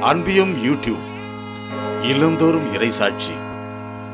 அன்பியும் YouTube இல்லந்தோறும் இறைசாட்சி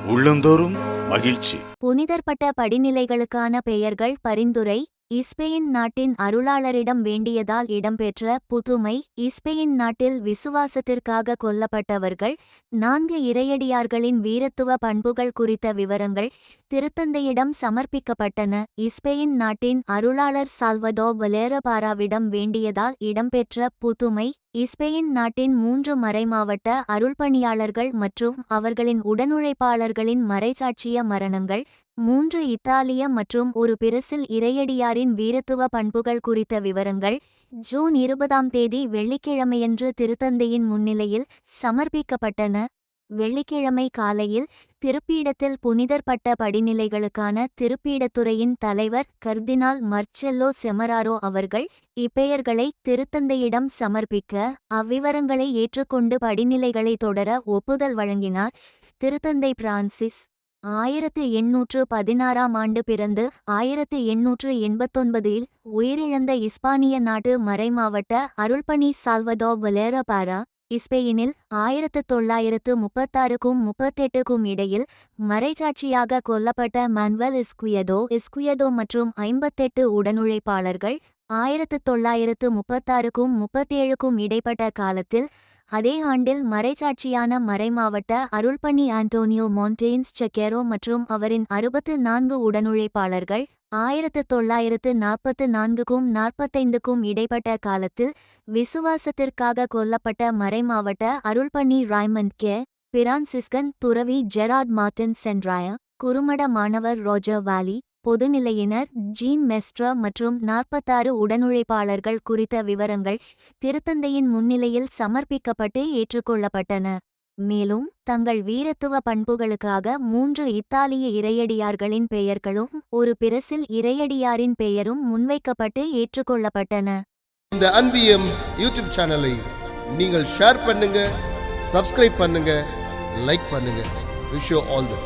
உள்ளந்தோறும் மகிழ்ச்சி. புனிதர்பட்ட படிநிலைகளுக்கான பெயர்கள் பரிந்துரை இஸ்பெயின் நாட்டின் அருளாளரிடம் வேண்டியதால் இடம்பெற்ற புதுமை இஸ்பெயின் நாட்டில் விசுவாசத்திற்காக கொல்லப்பட்டவர்கள் நான்கு இறையடியார்களின் வீரத்துவ பண்புகள் குறித்த விவரங்கள் திருத்தந்தையிடம் சமர்ப்பிக்கப்பட்டன. இஸ்பெயின் நாட்டின் அருளாளர் சால்வதோ வலேரபாராவிடம் வேண்டியதால் இடம்பெற்ற புதுமை இஸ்பெயின் நாட்டின் மூன்று மறைமாவட்ட அருள்பணியாளர்கள் மற்றும் அவர்களின் உடனுழைப்பாளர்களின் மறைசாட்சிய மரணங்கள் மூன்று இத்தாலிய மற்றும் ஒரு பிரசில் இறையடியாரின் வீரத்துவ பண்புகள் குறித்த விவரங்கள் ஜூன் இருபதாம் தேதி வெள்ளிக்கிழமையன்று திருத்தந்தையின் முன்னிலையில் சமர்ப்பிக்கப்பட்டன. வெள்ளிக்கிழமை காலையில் திருப்பீடத்தில் புனிதர்பட்ட படிநிலைகளுக்கான திருப்பீடத்துறையின் தலைவர் கர்தினால் மர்ச்செல்லோ செமராரோ அவர்கள் இப்பெயர்களை திருத்தந்தையிடம் சமர்ப்பிக்க அவ்விவரங்களை ஏற்றுக்கொண்டு படிநிலைகளை தொடர ஒப்புதல் வழங்கினார் திருத்தந்தை பிரான்சிஸ். ஆயிரத்து எண்ணூற்று பதினாறாம் ஆண்டு பிறந்து ஆயிரத்து எண்ணூற்று எண்பத்தொன்பதில் உயிரிழந்த இஸ்பானிய நாட்டு மறைமாவட்ட அருள்பணி சால்வடோ வலேரபாரா இஸ்பெயினில் ஆயிரத்து தொள்ளாயிரத்து முப்பத்தாறுக்கும் முப்பத்தெட்டுக்கும் இடையில் மறைச்சாட்சியாக கொல்லப்பட்ட மன்வல் இஸ்குயதோ இஸ்குயதோ மற்றும் ஐம்பத்தெட்டு உடனுழைப்பாளர்கள் ஆயிரத்து தொள்ளாயிரத்து முப்பத்தாறுக்கும் முப்பத்தேழுக்கும் இடைப்பட்ட காலத்தில் அதே ஆண்டில் மறைச்சாட்சியான மறைமாவட்ட அருள்பணி ஆண்டோனியோ மோன்டெயின்ஸ் செக்கேரோ மற்றும் அவரின் அறுபத்து நான்கு உடனுழைப்பாளர்கள் ஆயிரத்து தொள்ளாயிரத்து நாற்பத்து நான்குக்கும் நாற்பத்தைந்துக்கும் இடைப்பட்ட காலத்தில் விசுவாசத்திற்காக கொல்லப்பட்ட மறைமாவட்ட அருள்பணி ராய்மண்ட் கே. பிரான்சிஸ்கன் துறவி ஜெரார்ட் மார்டின் சென்ட்ராயா குறுமட மாணவர் ரோஜர் வாலி பொதுநிலையினர் ஜீன் மெஸ்ட்ரா மற்றும் நாற்பத்தாறு உடனுழைப்பாளர்கள் குறித்த விவரங்கள் திருத்தந்தையின் முன்னிலையில் சமர்ப்பிக்கப்பட்டு ஏற்றுக்கொள்ளப்பட்டன. மேலும் தங்கள் வீரத்துவ பண்புகளுக்காக மூன்று இத்தாலிய இறையடியார்களின் பெயர்களும் ஒரு பிரசில் இறையடியாரின் பெயரும் முன்வைக்கப்பட்டு ஏற்றுக்கொள்ளப்பட்டன. இந்த அன்பியம் யூடியூப் சேனலை நீங்கள் ஷேர் பண்ணுங்க சப்ஸ்கிரைப் பண்ணுங்க லைக் பண்ணுங்க. Wish all the